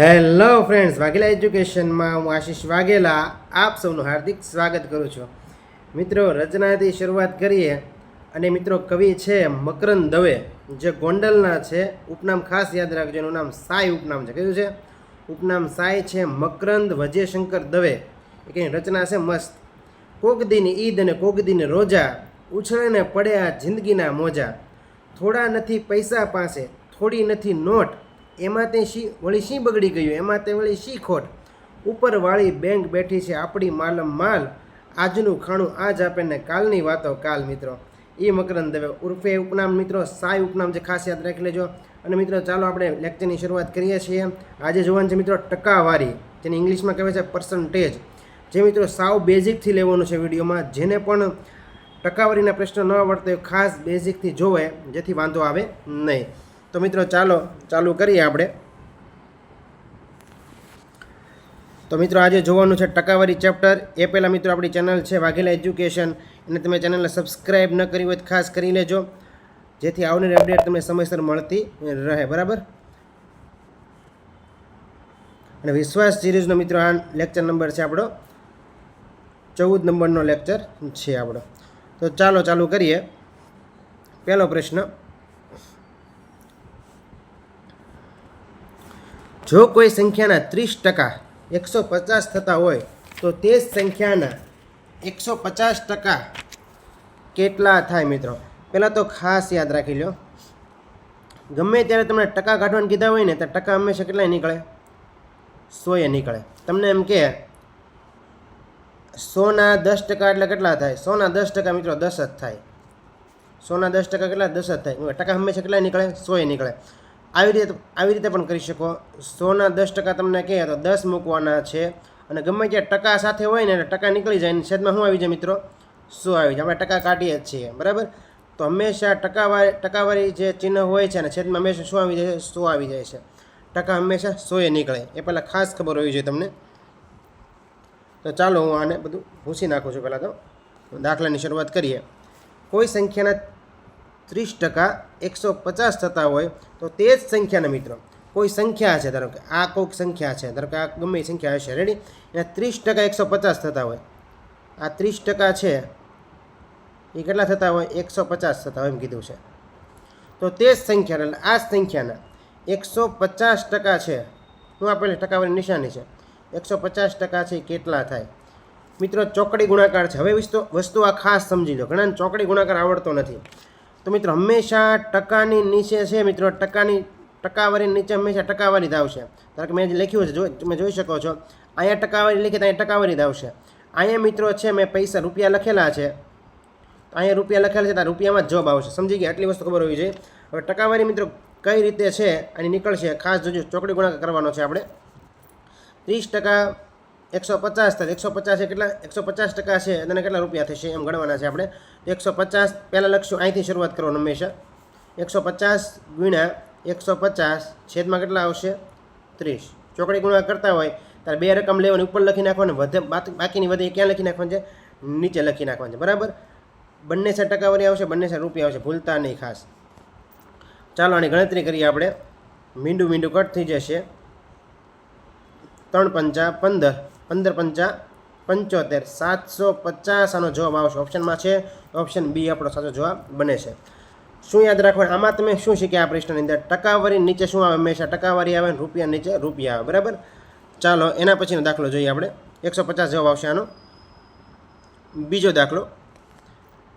Hello friends, Vaghela એજ્યુકેશનમાં હું આશીષ વાઘેલા આપ સૌનું હાર્દિક સ્વાગત કરું છું. મિત્રો, રચનાથી શરૂઆત કરીએ અને મિત્રો, કવિ છે મકરંદ દવે, જે ગોંડલના છે. ઉપનામ ખાસ યાદ રાખજો, એનું નામ સાય ઉપનામ છે. કયું છે? ઉપનામ સાય છે મકરંદ વજયશંકર દવે. એ કંઈ રચના છે? મસ્ત. કોક દિન ઈદ અને કોક દિન રોજા ઉછળે પડે આ જિંદગીના મોજા. થોડા નથી પૈસા પાસે, થોડી નથી નોટ. એમાં તે શી, વળી શી બગડી ગયું? એમાં તે વળી શી ખોટ? ઉપરવાળી બેંક બેઠી છે આપણી માલમ માલ. આજનું ખાણું આજ આપે ને કાલની વાતો કાલ, મિત્રો. એ મકરંદ દવે ઉર્ફે ઉપનામ, મિત્રો. સાય ઉપનામ છે ખાસ યાદ રાખી લેજો. અને મિત્રો, ચાલો આપણે લેક્ચરની શરૂઆત કરીએ છીએ. આજે જોવાનું છે, મિત્રો, ટકાવારી, જેને ઇંગ્લિશમાં કહેવાય છે પર્સન્ટેજ જે, મિત્રો, સાવ બેઝિકથી લેવાનું છે વિડીયોમાં. જેને પણ ટકાવારીના પ્રશ્ન ન આવડતા ખાસ બેઝિકથી જોવે, જેથી વાંધો આવે નહીં. તો મિત્રો ચાલો, ચાલુ કરીએ આપણે. તો મિત્રો આજે જોવાનું છે ટકાવારી ચેપ્ટર. એ પહેલાં મિત્રો આપણી ચેનલ છે વાઘેલા એજ્યુકેશન. એને તમે ચેનલને સબસ્ક્રાઈબ ન કરી હોય તો ખાસ કરી લેજો. જેથી આવનારી અપડેટ તમને સમયસર મળતી રહે, બરાબર? અને વિશ્વાસ સિરીઝનો મિત્રો આ લેક્ચર નંબર છે આપણો. ચૌદ નંબરનો લેક્ચર છે આપણો. તો ચાલો, ચાલુ કરીએ. પહેલો પ્રશ્ન. જો કોઈ સંખ્યાના ત્રીસ ટકા એકસો પચાસ થતા હોય, તો તે જ સંખ્યાના એકસો પચાસ ટકા કેટલા થાય મિત્રો? પહેલાં તો ખાસ યાદ રાખી લો ગમે ત્યારે તમને ટકા કાઢવાનું કીધા હોય ને, તો ટકા હંમેશા કેટલાય નીકળે? સોએ નીકળે. તમને એમ કે સોના દસ ટકા એટલે કેટલા થાય? સોના દસ ટકા મિત્રો દસ જ થાય. સોના દસ ટકા કેટલા? દસ જ થાય. ટકા હંમેશા કેટલા નીકળે? સોએ નીકળે. આવી રીતે આવી રીતે પણ કરી શકો. સોના દસ ટકા તમને કહે તો દસ મૂકવાના છે. અને ગમે ત્યાં ટકા સાથે હોય ને એટલે ટકા નીકળી જાય. ને છેદમાં શું આવી જાય મિત્રો? સો આવી જાય? આપણે ટકા કાઢીએ જ છીએ. બરાબર? તો હંમેશા ટકાવારી ટકાવારી જે ચિહ્ન હોય છે અને છેદમાં હંમેશા શું આવી જાય છે? સો આવી જાય છે? ટકા હંમેશા સોએ નીકળે. એ પહેલાં ખાસ ખબર હોવી જોઈએ તમને. તો ચાલો હું આને બધું ભૂસી નાખું છું પહેલાં તો. દાખલાની શરૂઆત કરીએ. કોઈ સંખ્યાના ત્રીસ ટકા, એકસો પચાસ થતા હોય તો તે જ સંખ્યાના મિત્રો. કોઈ સંખ્યા છે? ધારો કે આ કોઈક સંખ્યા છે. ધારો કે આ ગમે સંખ્યા હશે. રેડી એના ત્રીસ ટકા, એકસો પચાસ થતા હોય. આ ત્રીસ ટકા છે, એ કેટલા થતા હોય? એકસો પચાસ થતા હોય એમ કીધું છે. તો તે જ સંખ્યા એટલે આ સંખ્યાના એકસો પચાસ ટકા છે. હું આપેલી ટકાવાળી નિશાની છે? એકસો પચાસ ટકા છે કેટલા થાય? મિત્રો, ચોકડી ગુણાકાર છે. હવે વસ્તુ વસ્તુ આ ખાસ સમજી લો. ઘણાને ચોકડી ગુણાકાર આવડતો નથી. તો મિત્રો, હંમેશા ટકાની નીચે છે મિત્રો, ટકાની ટકાવારી નીચે હંમેશા ટકાવારી જ આવશે. ધારો કે મેં જે લખ્યું છે, જો, તમે જોઈ શકો છો, અહીંયા ટકાવારી લખી તો અહીંયા ટકાવારી જ આવશે. અહીંયા મિત્રો છે, મેં પૈસા રૂપિયા લખેલા છે. અહીંયા રૂપિયા લખેલા છે, તો રૂપિયામાં જ જોબ આવશે. સમજી ગયા? આટલી વસ્તુ ખબર હોવી જોઈએ. હવે ટકાવારી મિત્રો કઈ રીતે છે અને નીકળશે? ખાસ જોજો, ચોકડી ગુણાકાર કરવાનો છે આપણે. ત્રીસ ટકા એકસો પચાસ થાય. એકસો પચાસ એ કેટલા? એકસો પચાસ ટકા છે. અને કેટલા રૂપિયા થશે? એમ ગણવાના છે આપણે. એકસો પચાસ પહેલાં લખશું. અહીંથી શરૂઆત કરવાનું હંમેશા. એકસો પચાસ ગુણ્યા એકસો પચાસ છેદમાં કેટલા આવશે? ત્રીસ. ચોકડી ગુણવા કરતા હોય ત્યારે બે રકમ લેવાની, ઉપર લખી નાખવાની, વધે, બાકી- બાકીની વધે ક્યાં લખી નાખવાની છે? નીચે લખી નાખવાની છે. બરાબર? બંને સાઈડ ટકાવારી આવશે, બંને સાઈડ રૂપિયા આવશે. ભૂલતા નહીં ખાસ. ચાલો, આની ગણતરી કરીએ આપણે. મીંડું મીંડું કટ થઈ જશે. ત્રણ પંચા પંદર. પંદર પંચા પંચોતેર. સાતસો પચાસ આનો જવાબ આવશે. ઓપ્શનમાં છે. ઓપ્શન બી આપણો સાચો જવાબ બને છે. શું યાદ રાખવાનું? આમાં તમે શું શીખ્યા આ પ્રશ્નની અંદર? ટકાવારી નીચે શું આવે? હંમેશા ટકાવારી આવે રૂપિયા નીચે રૂપિયા આવે. બરાબર? ચાલો, એના પછીનો દાખલો જોઈએ આપણે. એકસો પચાસ જવાબ આવશે આનો. બીજો દાખલો.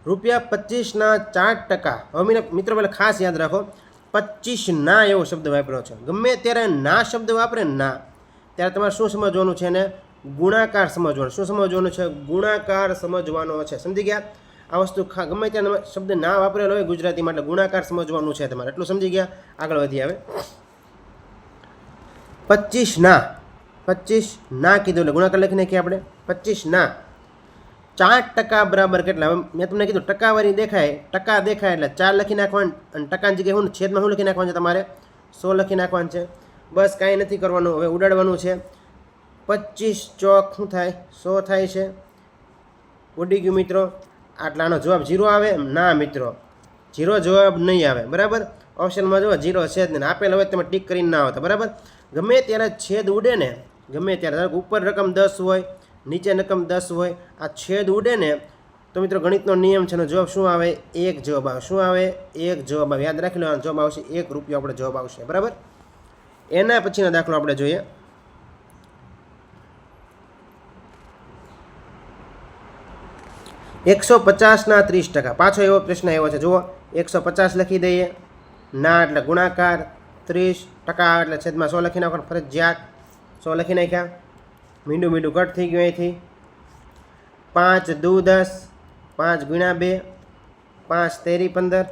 રૂપિયા પચીસના ચાર ટકા. હવે મિત્રો, પહેલાં ખાસ યાદ રાખો. પચીસ ના એવો શબ્દ વાપર્યો છે. ગમે ત્યારે ના શબ્દ વાપરે, ના. ત્યારે તમારે શું સમજવાનું છે ને ગુણાકાર સમજવાનો. શું સમજવાનો છે? ગુણાકાર સમજવાનો છે. સમજી ગયા? આ વસ્તુ ગમે ત્યાં શબ્દ ના વાપરેલો હોય ગુજરાતીમાં એટલે ગુણાકાર સમજવાનું છે તમારે. એટલું સમજી ગયા? આગળ વધી આવે. પચીસ ના. પચીસ ના કીધું એટલે ગુણાકાર લખી નાખીએ આપણે. પચીસ ના. ચાર ટકા બરાબર કેટલા? મેં તમને કીધું ટકાવારી દેખાય. ટકા દેખાય એટલે ચાર લખી નાખવાનું અને ટકાની જગ્યાએ હું છેદમાં શું લખી નાખવાનું છે તમારે? સો લખી નાખવાનું છે. બસ કાંઈ નથી કરવાનું. હવે ઉડાડવાનું છે. પચીસ ચોક શું થાય? સો થાય છે. ઉડી ગયું મિત્રો. આટલાનો જવાબ ઝીરો આવે ના મિત્રો. ઝીરો જવાબ નહીં આવે. બરાબર? ઓપ્શનમાં જુઓ જીરો છે જ નહીં. આપેલ હોય તમે ટીક કરીને ના આવતા. બરાબર? ગમે ત્યારે છેદ ઉડે ને, ગમે ત્યારે ઉપર રકમ દસ હોય, નીચે રકમ દસ હોય, આ છેદ ઉડે ને, તો મિત્રો ગણિતનો નિયમ છે એનો જવાબ શું આવે? એક જવાબ આવે. શું આવે? એક જવાબ આવે. યાદ રાખી લેવાનો. જવાબ આવશે એક રૂપિયો આપણે જવાબ આવશે. બરાબર? એના પછીનો દાખલો આપણે જોઈએ. એકસો પચાસના ત્રીસ ટકા. પાછો એવો પ્રશ્ન આવ્યો છે. જુઓ, એકસો પચાસ લખી દઈએ. ના એટલે ગુણાકાર ત્રીસ ટકા એટલે છેદમાં સો લખી નાખો ફરજિયાત સો લખી નાખ્યા. મીંડું મીંડું કટ થઈ ગયું અહીંથી. પાંચ દુ દસ, પાંચ ગુણ્યા બે, પાંચ તેરી પંદર.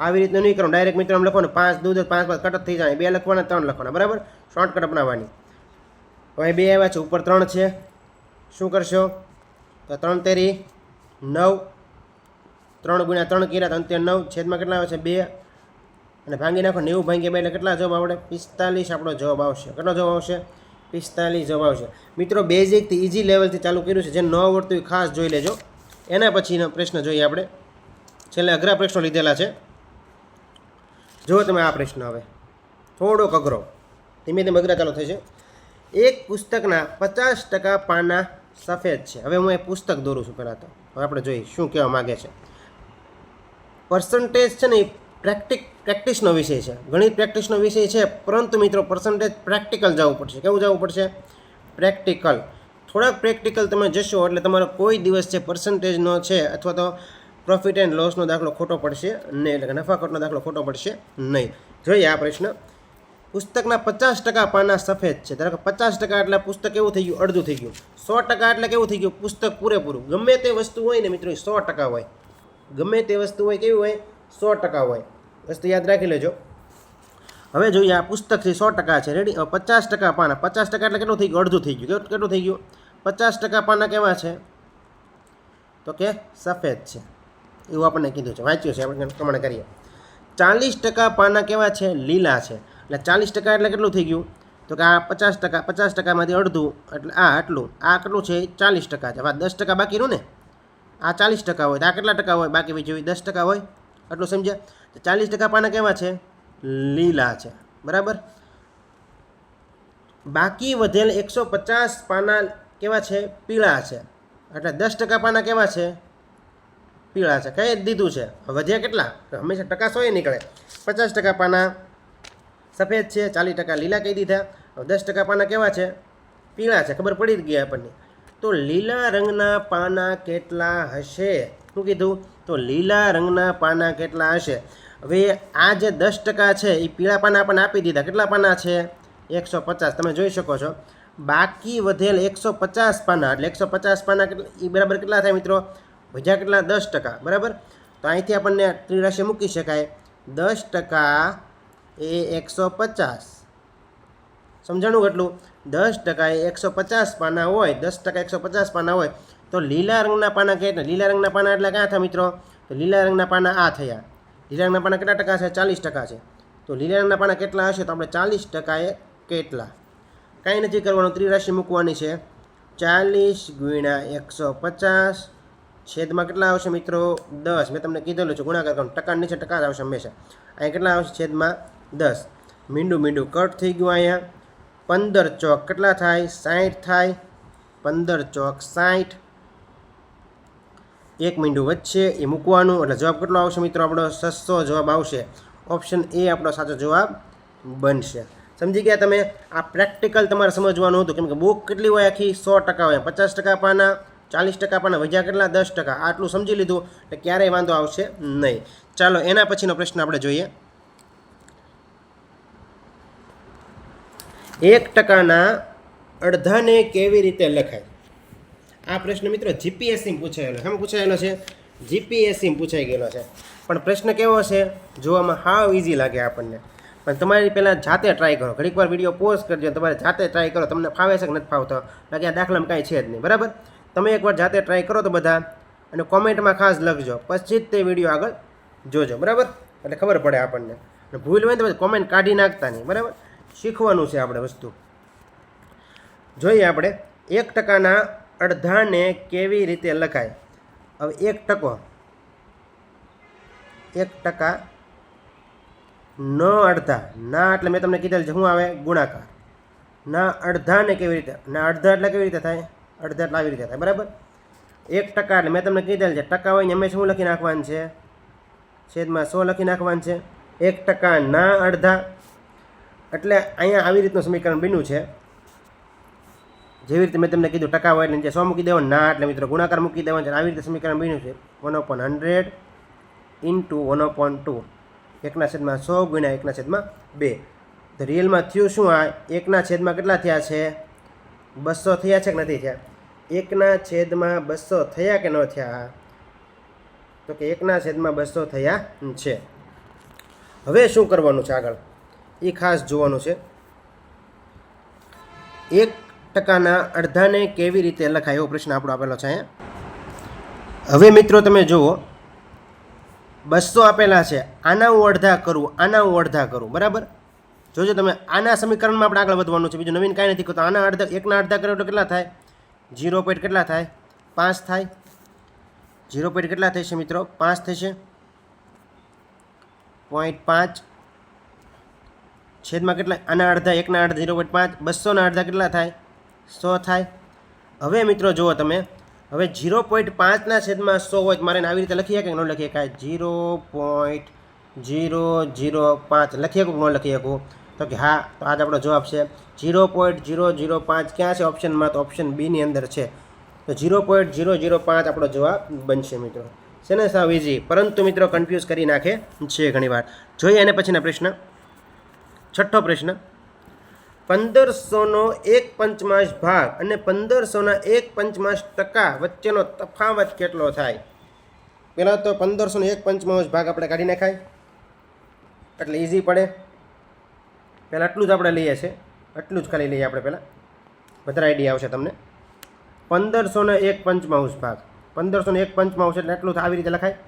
આવી રીતનું નહીં કરો. ડાયરેક્ટ મિત્રો આમ લખો ને પાંચ દૂધ પાંચ પાંચ કટ થઈ જાય. બે લખવાના, ત્રણ લખવાના. બરાબર? શોર્ટકટ અપનાવવાની. હવે બે આવ્યા છે. ઉપર ત્રણ છે. શું કરશો? તો ત્રણ તેરી નવ, ત્રણ ગુણ્યા ત્રણ કર્યા ત્રણ તેર નવ. છેદમાં કેટલા આવે છે? બે. અને ભાંગી નાખો, નેવું ભાંગી બે એટલે કેટલા જવાબ આવડે? પિસ્તાલીસ આપણો જવાબ આવશે. કેટલો જવાબ આવશે? પિસ્તાલીસ જવાબ આવશે. મિત્રો બેઝિકથી ઇઝી લેવલથી ચાલુ કર્યું છે. જે ન આવડતું એ ખાસ જોઈ લેજો. એના પછીનો પ્રશ્ન જોઈએ આપણે. છેલ્લે અઘરા પ્રશ્નો લીધેલા છે. જુઓ તમે આ પ્રશ્ન હવે. થોડોક અઘરો. ધીમે ધીમે અઘરા ચાલુ થશે. એક પુસ્તકના પચાસ ટકા પાના સફેદ છે. હવે હું એ પુસ્તક દોરું છું પહેલાં તો. હવે આપણે જોઈએ શું કહેવા માગે છે. પર્સન્ટેજ છે ને એ પ્રેક્ટિક પ્રેક્ટિસનો વિષય છે. ગણિત પ્રેક્ટિસનો વિષય છે, પરંતુ મિત્રો પર્સન્ટેજ પ્રેક્ટિકલ જવું પડશે. કેવું જવું પડશે? પ્રેક્ટિકલ થોડાક પ્રેક્ટિકલ તમે જશો એટલે તમારો કોઈ દિવસ છે પર્સન્ટેજનો છે અથવા તો પ્રોફિટ એન્ડ લોસનો દાખલો ખોટો પડશે નહીં એટલે કે નફાખોટનો દાખલો ખોટો પડશે નહીં. જોઈએ આ પ્રશ્ન. પુસ્તકના પચાસ ટકા પાના સફેદ છે. ધારો કે પચાસ ટકા એટલે પુસ્તક કેવું થઈ ગયું, અડધું થઈ ગયું. સો ટકા એટલે કેવું થઈ ગયું? પુસ્તક પૂરેપૂરું. ગમે તે વસ્તુ હોય ને મિત્રો સો ટકા હોય. ગમે તે વસ્તુ હોય કેવી હોય? સો ટકા હોય. વસ્તુ યાદ રાખી લેજો. હવે જોઈએ આ પુસ્તક છે સો ટકા છે. રેડી પચાસ ટકા પાના. પચાસ ટકા એટલે કેટલું થઈ ગયું? અડધું થઈ ગયું. કેટલું થઈ ગયું? પચાસ ટકા પાના કેવા છે? તો કે સફેદ છે. એવું આપણને કીધું છે. વાંચ્યું છે. આપણે પ્રમાણે કરીએ. ચાલીસ ટકા પાના કેવા છે? લીલા છે. એટલે ચાલીસ ટકા એટલે કેટલું થઈ ગયું? તો કે આ પચાસ ટકા, પચાસ ટકામાંથી અડધું, એટલે આ આટલું, આ કેટલું છે? ચાલીસ ટકા છે. આ દસ ટકા બાકીનું ને આ ચાલીસ ટકા હોય. તો આ કેટલા ટકા હોય? બાકી બીજું દસ ટકા હોય? આટલું સમજ્યા? ચાલીસ ટકા પાના કેવા છે? લીલા છે. બરાબર? બાકી વધેલ એકસો પચાસ પાના કેવા છે? પીળા છે. એટલે દસ ટકા પાના કેવા છે? પીળા છે. કઈ દીધું છે? વધ્યા કેટલા? હંમેશા ટકા સો નીકળે. પચાસ ટકા પાના સફેદ છે, ચાલીસ ટકા લીલા કહી દીધા. દસ ટકા પાના કેવા છે? પીળા છે, ખબર પડી જ ગઈ આપણને. તો લીલા રંગના પાના કેટલા હશે? શું કીધું? તો લીલા રંગના પાના કેટલા હશે? હવે આ જે દસ ટકા છે એ પીળા પાના આપણને આપી દીધા. કેટલા પાના છે? એકસો પચાસ. તમે જોઈ શકો છો. બાકી વધેલ એકસો પચાસ પાના, એટલે એકસો પચાસ પાના એ બરાબર કેટલા થાય મિત્રો? વધ્યા કેટલા? દસ ટકા. બરાબર? તો અહીંથી આપણને ત્રિરાશિ મૂકી શકાય. દસ ટકા એ એકસો પચાસ. સમજાણું કેટલું? દસ ટકા એ એકસો પચાસ પાના હોય, દસ ટકા એકસો પચાસ પાના હોય, તો લીલા રંગના પાના કેટલા લીલા રંગના પાના એટલે ક્યાં થયા મિત્રો? તો લીલા રંગના પાના આ થયા. લીલા રંગના પાના કેટલા ટકા છે? ચાલીસ ટકા છે. તો લીલા રંગના પાના કેટલા હશે? તો આપણે ચાલીસ ટકાએ કેટલા? કાંઈ નથી કરવાનું. ત્રિરાશિ મૂકવાની છે. ચાલીસ ગુણ્યા એકસો પચાસ છેદમાં કેટલા આવશે મિત્રો? દસ. મેં તમને કીધેલું છે. ગુણાકાર કરવાનું. ટકા નીચે ટકા જ આવશે હંમેશા. અહીંયા કેટલા આવશે? છેદમાં દસ. મીંડું મીંડું કટ થઈ ગયું અહીંયા. પંદર ચોક કેટલા થાય? સાઠ થાય. પંદર ચોક સાઠ એક મીંડું વચ્ચે એ મૂકવાનું. એટલે જવાબ કેટલો આવશે મિત્રો આપણો? સસ્તો જવાબ આવશે. ઓપ્શન એ આપણો સાચો જવાબ બનશે. સમજી ગયા તમે? આ પ્રેક્ટિકલ તમારે સમજવાનું હતું. કેમ કે બુક કેટલી હોય આખી? સો ટકા હોય. પચાસ ટકા પાના, ચાલીસ ટકા પાના, વધ્યા કેટલા? દસ ટકા. આટલું સમજી લીધું. એટલે ક્યારેય વાંધો આવશે નહીં. ચાલો, એના પછીનો પ્રશ્ન આપણે જોઈએ. એક ટકાના અડધાને કેવી રીતે લખાય? આ પ્રશ્ન મિત્રો જીપીએસસી પૂછાયેલો. શેમાં પૂછાયેલો છે? જીપીએસસી પૂછાઈ ગયેલો છે. પણ પ્રશ્ન કેવો છે? જોવામાં હાવ ઇઝી લાગે આપણને. પણ તમારી પહેલાં જાતે ટ્રાય કરો. ઘડીક વાર વીડિયો પોઝ કરજો. તમારે જાતે ટ્રાય કરો. તમને ફાવે છે કે નથી ફાવતો? બાકી આ દાખલામાં કાંઈ છે જ નહીં. બરાબર? તમે એકવાર જાતે ટ્રાય કરો તો બધા. અને કોમેન્ટમાં ખાસ લખજો. પછી જ તે વીડિયો આગળ જોજો. બરાબર? એટલે ખબર પડે આપણને. ભૂલ હોય તો પછી કોમેન્ટ કાઢી નાખતા નહીં. બરાબર? શીખવાનું છે આપણે વસ્તુ. જોઈએ આપણે, એક ટકાના અડધાને કેવી રીતે લખાય? હવે એક ટકો. એક ટકા ન અડધા. ના એટલે મેં તમને કીધેલ છે, શું આવે? ગુણાકાર. ના અડધાને કેવી રીતે? ના અડધા એટલે કેવી રીતે થાય? અડધા એટલે આવી રીતે થાય, બરાબર? એક ટકા એટલે મેં તમને કીધેલ છે, ટકા હોય ને હંમેશા શું લખી નાખવાનું છે? છેદમાં સો લખી નાખવાનું છે. એક ટકા ના અડધા એટલે અહીંયા આવી રીતનું સમીકરણ બન્યું છે. જેવી રીતે મેં તમને કીધું, ટકા હોય નીચે સો મૂકી દેવાનું, ના, એટલે મિત્રો ગુણાકાર મૂકી દેવાનું છે. આવી રીતે સમીકરણ બન્યું છે. One upon hundred into one upon two. એકના છેદમાં સો ગુણ્યા એકના છેદમાં બે. તો રિયલમાં થયું શું આ? એકના છેદમાં કેટલા થયા છે? બસો થયા છે કે નથી થયા? એકના છેદમાં બસો થયા કે ન થયા? તો કે એકના છેદમાં બસો થયા છે. હવે શું કરવાનું છે આગળ? એ ખાસ જોવાનું છે. એક ટકાના અડધાને કેવી રીતે લખાય એવો પ્રશ્ન આપણો આપેલો છે અહીંયા. હવે મિત્રો તમે જુઓ, બસો આપેલા છે. આના હું અડધા કરું આના હું અડધા કરું, બરાબર? જોજો તમે, આના સમીકરણમાં આપણે આગળ વધવાનું છે. બીજું નવીન કાંઈ નથી કરતો. આના અડધા, એકના અડધા કરો તો કેટલા થાય? જીરો પોઈન્ટ કેટલા થાય? પાંચ થાય. જીરો પોઈન્ટ કેટલા થશે મિત્રો? પાંચ થશે. પોઈન્ટ પાંચ. છેદમાં કેટલા આના અડધા, એકના અડધા, ઝીરો પોઈન્ટ પાંચ બસોના અડધા કેટલા થાય? સો થાય. હવે મિત્રો જુઓ તમે. હવે ઝીરો પોઈન્ટ પાંચના છેદમાં સો હોય મારે આવી રીતે લખીએ કે ન લખી શકાય? ઝીરો પોઈન્ટ ઝીરો ઝીરો પાંચ. લખી શકું ન લખી શકું? તો કે હા, તો આજ આપણો જવાબ છે ઝીરો પોઈન્ટ ઝીરો ઝીરો પાંચ. ક્યાં છે ઓપ્શનમાં? તો ઓપ્શન બીની અંદર છે. તો ઝીરો પોઈન્ટ ઝીરો ઝીરો પાંચ આપણો જવાબ બનશે મિત્રો. છે ને સાવ ઇઝી પરંતુ મિત્રો કન્ફ્યુઝ કરી નાખે છે ઘણીવાર. જોઈએ અને પછીના પ્રશ્ન. છઠ્ઠો પ્રશ્ન. પંદરસોનો એક પંચમાંશ ભાગ અને પંદરસોના એક પંચમાંશ ટકા વચ્ચેનો તફાવત કેટલો થાય? પહેલાં તો પંદરસોનો એક પંચમાંશ ભાગ આપણે કાઢી નાખાય. એટલે ઇઝી પડે. પહેલાં આટલું જ આપણે લઈએ છીએ આટલું જ ખાલી લઈએ આપણે પહેલાં. વધારે આઈડિયા આવશે તમને. પંદરસોનો એક પંચમાંશ ભાગ. પંદરસોનો એક પંચમાંશ એટલે આટલું આવી રીતે લખાય.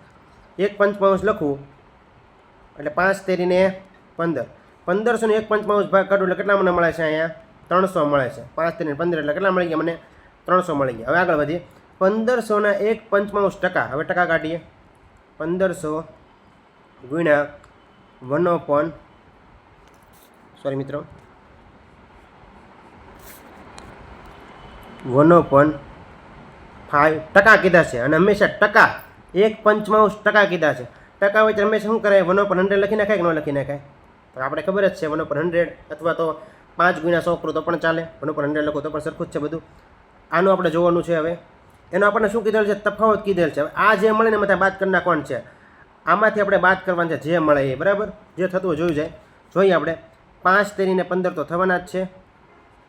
એક પંચમાંશ લખવું એટલે પાંચ તેરીને પંદર. પંદરસો એક પંચમાંશ ભાગ કાઢું એટલે કેટલા મને મળે છે અહીંયા? ત્રણસો મળે છે. પાંચ તેરી પંદર એટલે કેટલા મળી ગયા મને? ત્રણસો મળી ગયા. હવે આગળ વધીએ. પંદરસોના એક પંચમાંશ ટકા. હવે ટકા કાઢીએ. પંદરસો ગુણ્યા વન ઓપન સોરી મિત્રો. વન ઓપન ફાઈવ ટકા કીધા છે. અને હંમેશા ટકા. એક પંચમાંશ ટકા કીધા છે. ટકા તો હંમેશા શું કરાય? વન ઓપન હંડ્રેડ લખી નાખાય કે ન લખી નાખાય? તો આપણે ખબર જ છે વન ઉપર હંડ્રેડ અથવા તો પાંચ ગુણ્યા સો કરું તો પણ ચાલે. વન ઉપર હંડ્રેડ લખો તો પણ સરખું જ છે બધું. આનું આપણે જોવાનું છે હવે. એનો આપણને શું કીધેલ છે? તફાવત કીધેલ છે. હવે આ જે મળે ને બધા બાદ કરી નાખવાનું છે. આમાંથી આપણે બાદ કરવાનું છે જે મળે એ, બરાબર? જે થતું જોયું જાય. જોઈએ આપણે. પાંચ તેરીને પંદર તો થવાના જ છે.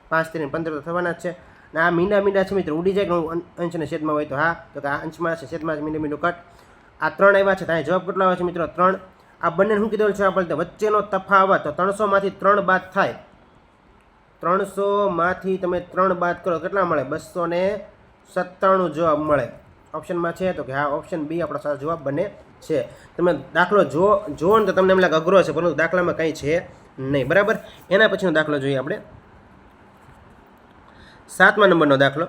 પાંચ તેરીને પંદર તો થવાના જ છે. અને આ મીંડા મીંડા છે મિત્રો, ઉડી જાય કે અંશને છેદમાં હોય તો હા. તો કે આ અંશમાં છે છેદમાં મીંડું મીંડું કટ. આ ત્રણ આવ્યા છે ત્યાં જવાબ કેટલો આવે છે મિત્રો? ત્રણ. આ બંને શું કીધેલું છે? આપણે વચ્ચેનો તફાવત ત્રણસોમાંથી ત્રણ બાદ થાય. ત્રણસોમાંથી તમે ત્રણ બાદ કરો, કેટલા મળે? બસો ને સત્તાણું જવાબ મળે. ઓપ્શનમાં છે તો કે હા, ઓપ્શન બી આપણો સારો જવાબ બને છે. તમે દાખલો જો જુઓ ને તો તમને એમ લાગે અઘરો છે, પરંતુ દાખલામાં કંઈ છે નહીં. બરાબર? એના પછીનો દાખલો જોઈએ આપણે. સાતમા નંબરનો દાખલો.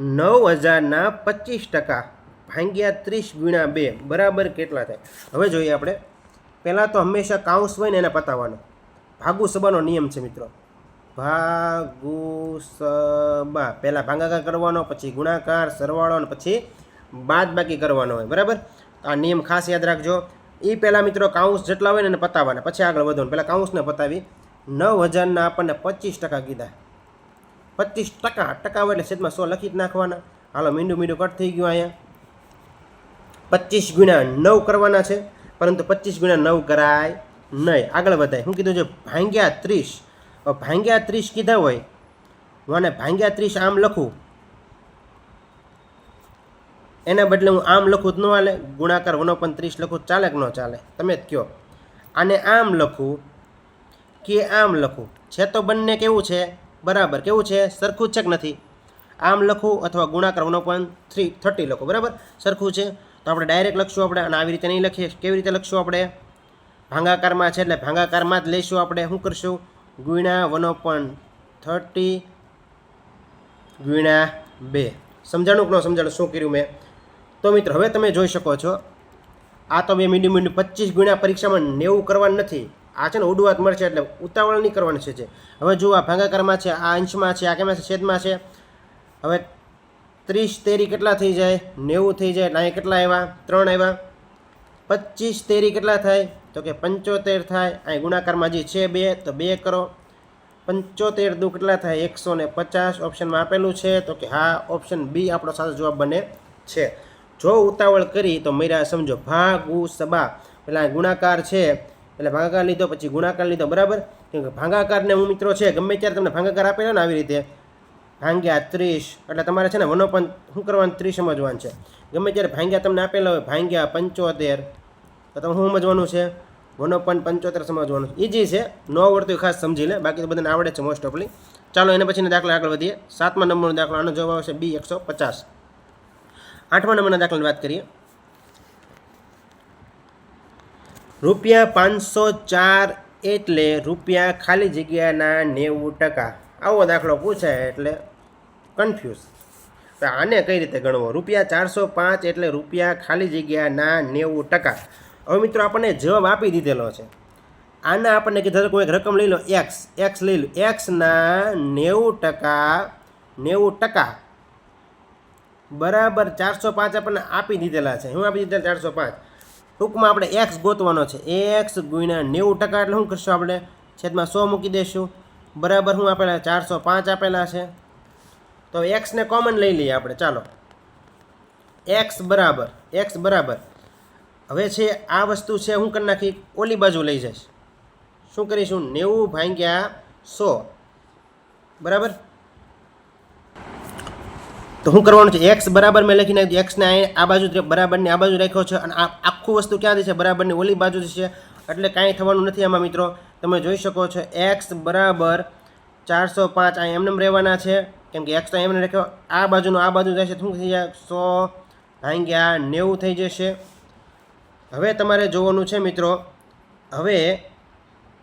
નવ હજારના પચીસ ટકા ભાંગ્યા ત્રીસ ગુણ્યા બે, બરાબર કેટલા થાય? હવે જોઈએ આપણે. પહેલાં તો હંમેશા કાઉન્સ હોય ને એને પતાવવાનો ભાગુ સબાનો નિયમ છે મિત્રો. ભાગુ સબા. પહેલાં ભાગાકાર કરવાનો, પછી ગુણાકાર, સરવાળો અને પછી બાદ બાકી કરવાનો હોય. બરાબર? આ નિયમ ખાસ યાદ રાખજો. એ પહેલાં મિત્રો કાઉન્સ જેટલા હોય ને એને પતાવવાના પછી આગળ વધવાનું. પહેલાં કાઉન્સને પતાવી. નવ હજારના આપણને પચીસ ટકા કીધા. પચીસ ટકા. ટકા હોય એટલે છેદમાં સો લખી જ નાખવાના. હાલો, મીંડું મીંડું કટ થઈ ગયું અહીંયા. પચીસ ગુણ્યા નવ કરવાના છે, પરંતુ પચીસ ગુણ્યા નવ કરાય નહીં. આગળ વધાય. શું કીધું છે ભાંગ્યા ત્રીસ ભાંગ્યા ત્રીસ કીધા હોય, હું આને ભાંગ્યા ત્રીસ આમ લખું. એના બદલે હું આમ લખું તો ન હાલે, ગુણાકાર વનો પણ ત્રીસ લખું ચાલે કે ન ચાલે? તમે જ કહો. આને આમ લખું કે આમ લખું? છે તો બંને કેવું છે? બરાબર. કેવું છે? સરખું જ છે કે નથી? આમ લખું અથવા ગુણાકાર પોઈન્ટ થ્રી, થર્ટી લખો. બરાબર? સરખું છે? તો આપણે ડાયરેક્ટ લખશું આપણે અને આવી રીતે નહીં લખીએ. કેવી રીતે લખશું આપણે? ભાંગાકારમાં છે એટલે ભાંગાકારમાં જ લઈશું આપણે. શું કરશું? ગુણ્યા વન ઓપન થર્ટી ગુણ્યા બે. સમજાણું કે ન સમજાણું? શું કર્યું મેં? તો મિત્રો, હવે તમે જોઈ શકો છો, આ તો બે મીંડું મીંડું પચીસ ગુણ્યા પરીક્ષામાં નેવું કરવાનું નથી. આ છે ને ઉડવાત મળશે એટલે ઉતાવળ નહીં કરવાની છે હવે જુઓ આ ભાંગાકારમાં છે, આ અંશમાં છે, આ કેમાં છે, છેદમાં છે. હવે ત્રીસ તેરી કેટલા થઈ જાય? નેવું થઈ જાય. એટલે અહીંયા કેટલા આવ્યા? ત્રણ આવ્યા. પચીસ તેરી કેટલા થાય? તો કે પંચોતેર થાય. અહીં ગુણાકારમાં જે છે બે, તો બે કરો. પંચોતેર દુ કેટલા થાય? એકસો ને પચાસ. ઓપ્શનમાં આપેલું છે, તો કે હા, ઓપ્શન બી આપણો સાચો જવાબ બને છે. જો ઉતાવળ કરી, તો મૈરા સમજો, ભાગ સબા પેલા ગુણાકાર છે એટલે ભાગાકાર લીધો, પછી ગુણાકાર લીધો, બરાબર? કેમ કે ભાગાકારને હું મિત્રો છે, ગમે ત્યારે તમને ભાગાકાર આપેલો ને આવી રીતે. ભાંગ્યા ત્રીસ. એટલે તમારે છે ને વનોપન શું કરવાનું? ત્રીસ સમજવાનું છે. ગમે ત્યારે ભાંગ્યા તમને આપેલા હોય, ભાંગ્યા પંચોતેર. તો તમે શું સમજવાનું છે? વનોપન પંચોતેર સમજવાનું ઇઝી છે. ન આવડતું ખાસ સમજી લે. બાકી તો બધાને આવડે છે મોસ્ટ ઓફલી ચાલો, એના પછીના દાખલા આગળ વધીએ. સાતમા નંબરનો દાખલો, આનો જવાબ આવશે બી એકસો પચાસ. આઠમા નંબરના દાખલાની વાત કરીએ. રૂપિયા પાંચસો ચાર એટલે રૂપિયા ખાલી જગ્યાના નેવું ટકા. આવો દાખલો પૂછાય એટલે કન્ફ્યુઝ તો આને કઈ રીતે ગણવો? રૂપિયા ચારસો પાંચ એટલે રૂપિયા ખાલી જગ્યાના નેવું ટકા. હવે મિત્રો આપણને જવાબ આપી દીધેલો છે. આના આપણને કીધા કોઈ એક રકમ લઈ લો એક્સ એક્સ લઈ લો. એક્સના નેવું ટકા નેવું ટકા. બરાબર ચારસો પાંચ આપણને આપી દીધેલા છે. હું આપી દીધેલા ચારસો પાંચ? ટૂંકમાં આપણે એક્સ ગોતવાનો છે. એક્સ ગુણ્યા નેવું ટકા એટલે શું કરશું આપણે? છેદમાં સો મૂકી દઈશું. બરાબર હું આપેલા? ચારસો પાંચ આપેલા છે. તો એક્સને કોમન લઈ લઈએ આપણે. ચાલો. એક્સ બરાબર એક્સ બરાબર. હવે છે, આ વસ્તુ છે, હું કરી નાખી, ઓલી બાજુ લઈ જઈશ. શું કરીશું? નેવું ભાંગ્યા સો. બરાબર? તો શું કરવાનું છે એક્સ બરાબર મેં લખી નાખ્યું એક્સને આ બાજુ બરાબરની આ બાજુ રાખ્યો છે, અને આ આખું વસ્તુ ક્યાંથી છે બરાબરની ઓલી બાજુ છે એટલે કાંઈ થવાનું નથી આમાં મિત્રો. તમે જોઈ શકો છો એક્સ બરાબર ચારસો પાંચ, આ એમને રહેવાના છે. કેમ કે એક્સ તો એમને રાખ્યો આ બાજુનો, આ બાજુ જશે શું થઈ જાય? સો ભાંગ્યા નેવું થઈ જશે. હવે તમારે જોવાનું છે મિત્રો, હવે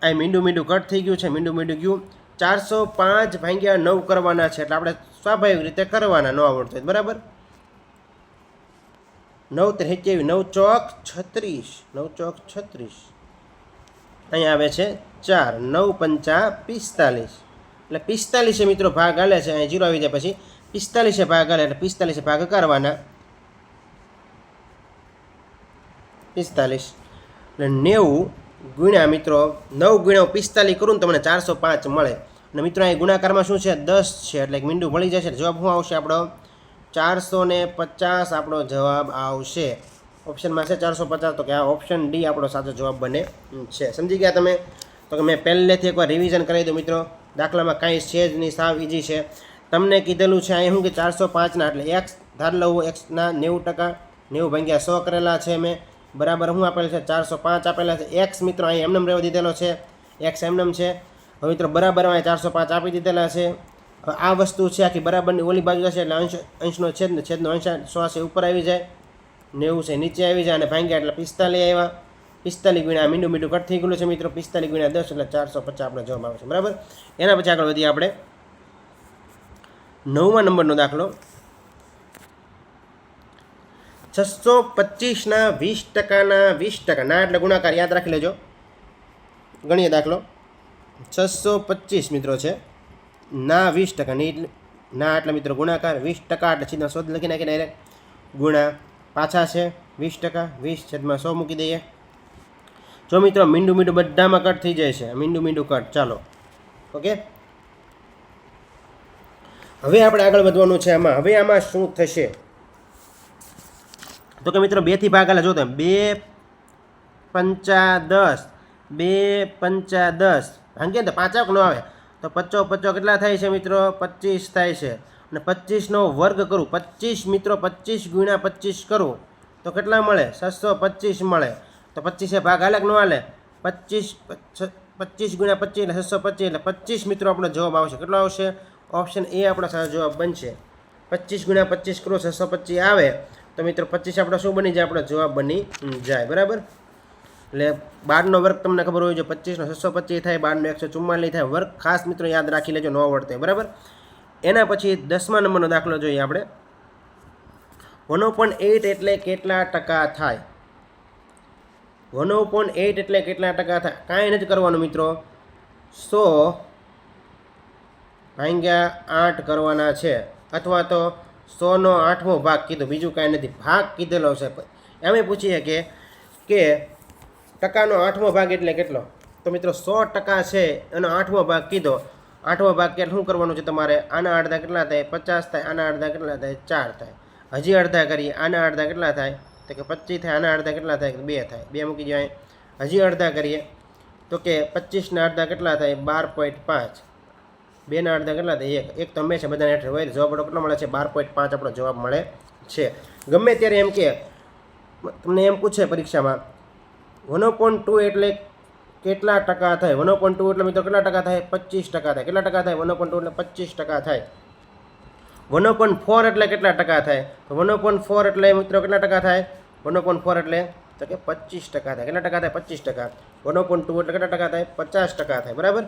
આ મીંડું મીંડું કટ થઈ ગયું છે, મીંડું મીંડું ગયું. ચારસો પાંચ ભાંગ્યા નવ કરવાના છે, એટલે આપણે સ્વાભાવિક રીતે કરવાના, ન આવડતું બરાબર? નવ તે સિત્યાવીસ નવ ચોક છત્રીસ, નવ ચોક છત્રીસ. અહીંયા આવે છે ચાર, નવ પંચા પિસ્તાલીસ. એટલે પિસ્તાલીસે મિત્રો ભાગ હાલે છે, અહીં જીરો આવી જાય પછી. પિસ્તાલીસે ભાગ હાલે એટલે પિસ્તાલીસે ભાગ કરવાના. પિસ્તાલીસ. એટલે નેવું ગુણ્યા મિત્રો, નવ ગુણ્યા પિસ્તાલીસ કરું ને તમને ચારસો પાંચ મળે. અને મિત્રો અહીં ગુણાકારમાં શું છે? દસ છે, એટલે મીંડું ભળી જશે. જવાબ શું આવશે આપણો? ચારસો ને પચાસ આપણો જવાબ આવશે. ઓપ્શનમાં છે ચારસો પચાસ, તો કે આ ઓપ્શન ડી આપણો સાચો જવાબ બને છે. સમજી ગયા તમે? તો કે મેં પહેલેથી એકવાર રિવિઝન કરી દઉં મિત્રો. દાખલામાં કાંઈ છે જ નહીં, સાવ ઇઝી છે. તમને કીધેલું છે અહીં શું કે ચારસો પાંચના, એટલે એક્સ ધાર લઉં એક્સના નેવું ટકા, નેવું ભાગ્યા સો કરેલા છે મેં. બરાબર શું આપેલ છે ચારસો પાંચ આપેલા છે. એક્સ મિત્રો અહીં એમનેમ રહેવા દીધેલો છે. એક્સ એમનેમ છે. હવે મિત્રો બરાબર અહીંયા ચારસો પાંચ આપી દીધેલા છે. આ વસ્તુ છે આખી બરાબરની ઓલી બાજુ જશે એટલે અંશ, અંશનો છેદ ને છેદનો અંશ સો છે ઉપર આવી જાય. નેવું છે, નીચે આવી જાય અને ભાંગ્યા એટલે પિસ્તાલીસ આવ્યા. પિસ્તાલીસ ગુણ્યા મીંડું મીંડું કટ થઈ ગયેલું છે મિત્રો. પિસ્તાલીસ ગુણ્યા દસ એટલે ચારસો પચાસ આપણે જવાબ આવે છે. બરાબર? એના પછી આગળ વધીએ આપણે. નવમા નંબરનો દાખલો. છસો પચીસના વીસ ટકાના, વીસ ટકા. ના એટલે ગુણાકાર, યાદ રાખી લેજો. ગણીએ દાખલો. છસો પચીસ મિત્રો છે. ના વીસ ટકા. ની ના એટલે મિત્રો ગુણાકાર, વીસ ટકા એટલે સીધા શોધ લખી નાખી ડાયરેક્ટ ગુણા પાછા છે વીસ ટકા. વીસ છેદમાં સો મૂકી દઈએ. જો મિત્રો, મીંડું મીંડું બધામાં કટ થઈ જાય છે. મીંડું મીંડું કટ. ચાલો. ઓકે? હવે આપણે આગળ વધવાનું છે આમાં. હવે આમાં શું થશે? તો કે મિત્રો, બેથી ભાગેલા જો બે પંચા દસ. બે પંચા દસ. ભાંગીએ ને તો પાંચાક નો આવે. તો પચો પચો કેટલા થાય છે મિત્રો? પચીસ થાય છે. અને પચીસનો વર્ગ કરું. પચીસ મિત્રો, પચીસ ગુણ્યા પચીસ કરું. તો કેટલા મળે? છસો પચીસ મળે. તો પચીસે ભાગ અલગ ન હાલે. પચીસ પચીસ ગુણ્યા પચીસ એટલે છસો પચીસ એટલે પચીસ મિત્રો આપણો જવાબ આવશે. કેટલો આવશે? ઓપ્શન એ આપણો સાથે જવાબ બનશે. પચીસ ગુણ્યા પચીસ કરો, છસો પચીસ આવે. તો મિત્રો પચીસ આપણો શું બની જાય? આપણો જવાબ બની જાય. બરાબર? એટલે બારનો વર્ગ તમને ખબર હોય જો પચીસનો છસો પચીસ થાય, બારનો એકસો ચુમ્માલીસ થાય. વર્ગ ખાસ મિત્રો યાદ રાખી લેજો, ન આવડતો બરાબર? એના પછી દસમા નંબરનો દાખલો જોઈએ આપણે. વન પોઈન્ટ એઇટ એટલે કેટલા ટકા થાય? વન પોઈન્ટ એઇટ એટલે કેટલા ટકા થાય કાંઈ નથી કરવાનું મિત્રો. સો ભાંગ્યા આઠ કરવાના છે. અથવા તો સોનો આઠમો ભાગ કીધો, બીજું કાંઈ નથી. ભાગ કીધેલો છે. એમ પૂછીએ કે કે ટકાનો આઠમો ભાગ એટલે કેટલો? તો મિત્રો સો ટકા છે એનો આઠમો ભાગ કીધો. આઠમો ભાગ કે શું કરવાનું છે તમારે? આના અડધા કેટલા થાય? પચાસ થાય. આના અડધા કેટલા થાય? ચાર થાય. હજી અડધા કરીએ. આના અડધા કેટલા થાય? તો કે પચીસ થાય, આના અડધા કેટલા થાય? બે થાય. બે મૂકી જાય હજી અડધા કરીએ. તો કે પચીસના અડધા કેટલા થાય? બાર પોઈન્ટ પાંચ. બેના અડધા કેટલા થાય? એક. એક તો હંમેશા બધાને હેઠળ હોય. જવાબ આપણો કેટલો મળે છે? બાર પોઈન્ટ પાંચ આપણો જવાબ મળે છે. ગમે ત્યારે એમ કે, તમને એમ પૂછે પરીક્ષામાં, વન પોઈન્ટ ટુ એટલે કેટલા ટકા થાય? વન પોઈન્ટ ટુ એટલે મિત્રો કેટલા ટકા થાય? પચીસ ટકા થાય. કેટલા ટકા થાય? વન પોઈન્ટ ટુ એટલે પચીસ ટકા થાય. વન પોઈન્ટ ફોર એટલે કેટલા ટકા થાય? તો વન પોઈન્ટ ફોર એટલે મિત્રો કેટલા ટકા થાય? વન પોઈન્ટ ફોર એટલે તો કે પચીસ ટકા થાય. કેટલા ટકા થાય? પચીસ ટકા. વન પોઈન્ટ ટુ એટલે કેટલા ટકા થાય? પચાસ ટકા થાય. બરાબર?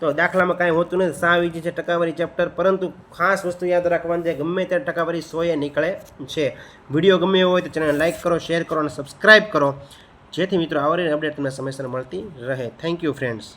તો દાખલામાં કાંઈ હોતું નથી. સાવ છે ટકાવારી ચેપ્ટર, પરંતુ ખાસ વસ્તુ યાદ રાખવાની છે, ગમે ત્યારે ટકાવારી સોએ નીકળે છે. વીડિયો ગમે હોય તો ચેનલને લાઇક કરો, શેર કરો અને સબસ્ક્રાઇબ કરો. જેથી મિત્રો આવરીને અપડેટ તમને સમયસર મળતી રહે. Thank you, friends.